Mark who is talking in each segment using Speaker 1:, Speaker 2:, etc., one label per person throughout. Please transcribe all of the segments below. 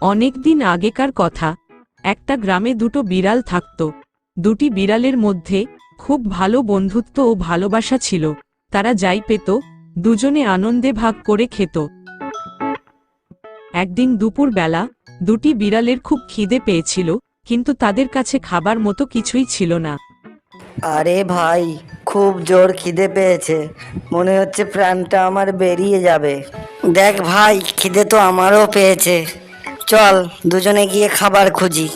Speaker 1: অনেক দিন আগেকার কথা। একটা গ্রামে দুটো বিড়াল থাকত। দুটি বিড়ালের মধ্যে খুব ভালো বন্ধুত্ব ও ভালোবাসা ছিল। তারা যাই পেত, দুজনে আনন্দে ভাগ করে খেত। একদিন দুপুর বেলা দুটি বিড়ালের খুব খিদে পেয়েছিল, কিন্তু তাদের কাছে খাবার মতো কিছুই ছিল না।
Speaker 2: আরে ভাই, খুব জোর খিদে পেয়েছে। মনে হচ্ছে প্রাণটা আমার বেরিয়ে যাবে। দেখ ভাই, খিদে তো আমারও পেয়েছে। চল দুজনে গিয়ে খাবার খুঁজি।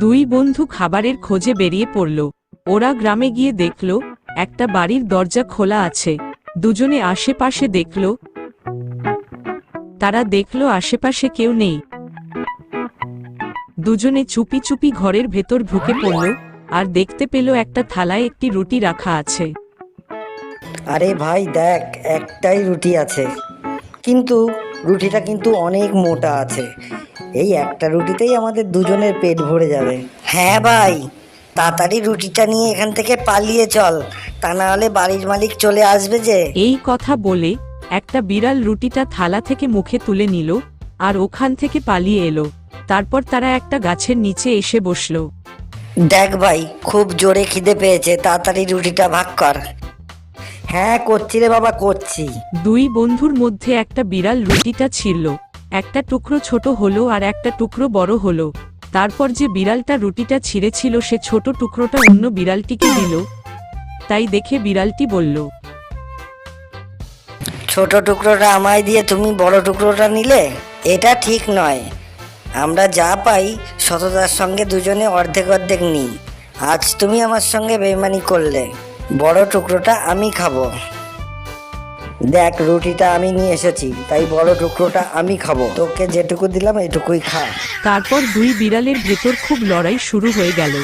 Speaker 1: দুই বন্ধু খাবারের খোঁজে বেরিয়ে পড়ল। ওরা গ্রামে গিয়ে দেখল একটা বাড়ির দরজা খোলা আছে। দুজনে আশেপাশে দেখল তারা দেখল আশেপাশে কেউ নেই। দুজনে চুপি চুপি ঘরের ভেতর ঢুকে পড়ল আর দেখতে পেল একটা থালায় একটি রুটি রাখা আছে।
Speaker 2: আরে ভাই দেখ একটাই রুটি আছে। কিন্তু রুটিটা কিন্তু অনেক মোটা আছে। এই একটা রুটিতেই আমাদের দুজনের পেট ভরে যাবে। হ্যাঁ ভাই তাড়াতাড়ি রুটিটা নিয়ে এখান থেকে পালিয়ে চল তা না হলে বাড়ির মালিক চলে আসবে যে।
Speaker 1: এই কথা বলে একটা বিড়াল রুটিটা থালা থেকে মুখে তুলে নিল আর ওখান থেকে পালিয়ে এলো। তারপর তারা একটা গাছের নিচে এসে বসল।
Speaker 2: দেখ ভাই খুব জোরে খিদে পেয়েছে তাড়াতাড়ি রুটিটা ভাগ কর। হ্যাঁ করছি রে বাবা করছি।
Speaker 1: দুই বন্ধুর মধ্যে একটা বিড়াল রুটিটা ছিঁড়ল। একটা টুকরো ছোট হলো আর একটা টুকরো বড় হলো। তারপর যে বিড়ালটা রুটিটা ছিঁড়েছিল, সে ছোট টুকরোটা অন্য বিড়ালটিকে দিল। তাই দেখে বিড়ালটি বলল,
Speaker 2: ছোট টুকরোটা আমায় দিয়ে তুমি বড় টুকরোটা নিলে? এটা ঠিক নয়। আমরা যা পাই, সততার সঙ্গে দুজনে অর্ধেক অর্ধেক নিই। আজ তুমি আমার সঙ্গে বেমানি করলে। বড় টুকরোটা আমি খাব। দেখ, রুটিটা আমি নিয়ে এসেছি। তাই বড় টুকরোটা, আমি খাব। তোকে যেটুকু দিলাম, এটুকুই খা।
Speaker 1: তারপর দুই বিড়ালের ভেতর খুব লড়াই শুরু হয়ে গেল।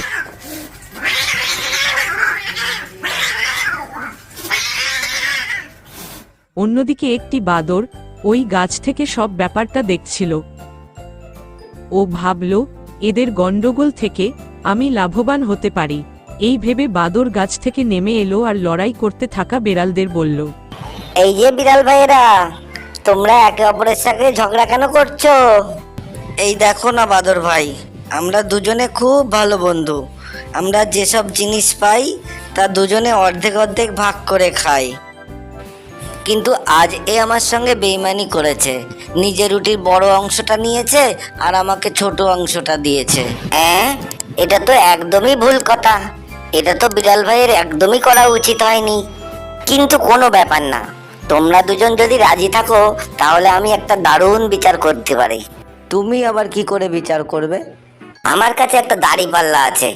Speaker 1: অন্যদিকে একটি বাদর ওই গাছ থেকে সব ব্যাপারটা দেখছিল। ও ভাবল, এদের গন্ডগোল থেকে আমি লাভবান হতে পারি। এই ভেবে বাদর গাছ থেকে নেমে এলো আর লড়াই করতে থাকা বেড়ালদের বলল
Speaker 2: এই যে বিড়াল ভাইয়েরা তোমরা একে অপরের সাথে ঝগড়া কেন করছ? এই দেখো না বাদর ভাই আমরা দুজনে খুব ভালো বন্ধু। আমরা যেসব জিনিস পাই তা দুজনে অর্ধেক অর্ধেক ভাগ করে খাই। কিন্তু আজ এ আমার সঙ্গে বেইমানি করেছে। নিজের রুটির বড় অংশটা নিয়েছে আর আমাকে ছোট অংশটা দিয়েছে। হ্যাঁ এটা তো একদমই ভুল কথা। এটা তো বিড়াল ভাইয়ের একদমই করা উচিত হয়নি। কিন্তু কোনো ব্যাপার না। তোমরা দুজন যদি রাজি থাকো তাহলে আমি একটা দারুণ বিচার করতে পারি। তুমি আবার কি করে বিচার করবে? আমার কাছে একটা দাড়ি পাল্লা আছে।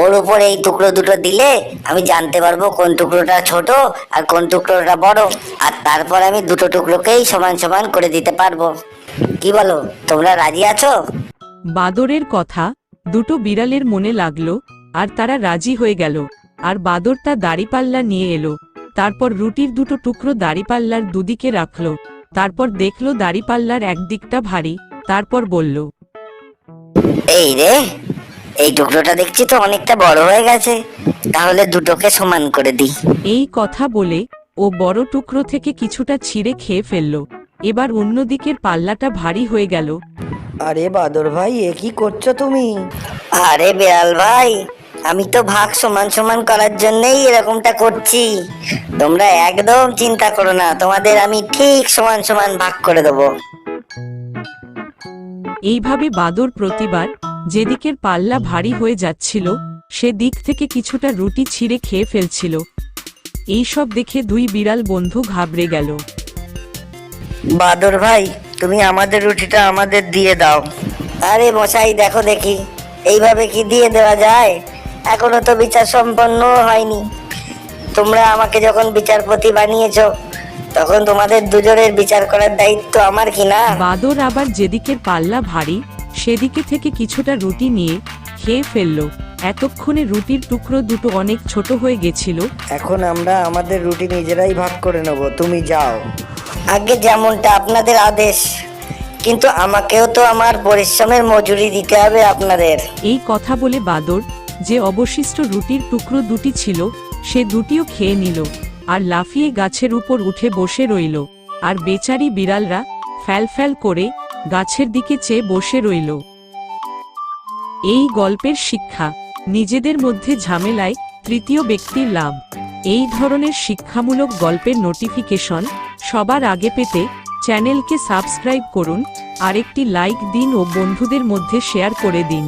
Speaker 2: ওর উপর এই টুকরো দুটো দিলে আমি জানতে পারব কোন টুকরোটা ছোট আর কোন টুকরোটা বড়। আর তারপর আমি দুটো টুকরোকেই সমান সমান করে দিতে পারব। কি বলো তোমরা রাজি আছো?
Speaker 1: বাদরের কথা দুটো বিড়ালের মনে লাগল আর তারা রাজি হয়ে গেল আর বাদর তা দাড়িপাল্লা নিয়ে এলো। তারপর রুটির দুটো টুকরো দাড়িপাল্লার দুদিকে রাখল। তারপর দেখল দাড়িপাল্লার একদিকটা ভারী। তারপর বলল
Speaker 2: এই রে এই টুকরোটা দেখছি তো অনেকটা বড় হয়ে গেছে। তাহলে দুটোকে সমান করে দিই।
Speaker 1: এই কথা বলে ও বড় টুকরো থেকে কিছুটা ছিঁড়ে খেয়ে ফেলল। এবার অন্যদিকের পাল্লাটা ভারী হয়ে গেল।
Speaker 2: আরে বাদর ভাই এ কি করছ তুমি? আরে বেয়াল ভাই আমি তো ভাগ সমান সমান করার জন্যই এরকমটা করছি। তোমরা একদম চিন্তা করো না তোমাদের আমি ঠিক সমান সমান ভাগ করে দেবো।
Speaker 1: এইভাবে বাদর প্রতিবার যেদিকের পাল্লা ভারী হয়ে যাচ্ছিল সে দিক থেকে কিছুটা রুটি ছিঁড়ে খেয়ে ফেলছিল। এইসব দেখে দুই বিড়াল বন্ধু ঘাবড়ে গেল।
Speaker 2: বাদর ভাই তুমি আমাদের রুটিটা আমাদের দিয়ে দাও। আরে মশাই দেখো দেখি এইভাবে কি দিয়ে দেওয়া যায়? এখনও তো বিচার সম্পন্ন হয়নি। তোমরা আমাকে যখন বিচারপতি বানিয়েছ তখন তোমাদের দুজনের বিচার করার দায়িত্ব আমার কি না?
Speaker 1: বাদর আবার যেদিকের পাল্লা ভারী সেদিকে থেকে কিছুটা রুটি নিয়ে খেয়ে ফেলল। এতক্ষণে রুটির টুকরো দুটো অনেক ছোট হয়ে গেছিল।
Speaker 2: এখন আমরা আমাদের রুটি নিজেরাই ভাগ করে নেব তুমি যাও। আগে যেমনটা আপনাদের আদেশ কিন্তু আমাকেও তো আমার পরিশ্রমের মজুরি দিতে হবে আপনাদের।
Speaker 1: এই কথা বলে বাদর যে অবশিষ্ট রুটির টুকরো দুটি ছিল, সে দুটিও খেয়ে নিল, আর লাফিয়ে গাছের উপর উঠে বসে রইল, আর বেচারি বিড়ালরা ফ্যাল ফ্যাল করে গাছের দিকে চেয়ে বসে রইল। এই গল্পের শিক্ষা, নিজেদের মধ্যে ঝামেলায় তৃতীয় ব্যক্তির লাভ। এই ধরনের শিক্ষামূলক গল্পের নোটিফিকেশন সবার আগে পেতে চ্যানেলকে সাবস্ক্রাইব করুন আর একটি লাইক দিন ও বন্ধুদের মধ্যে শেয়ার করে দিন।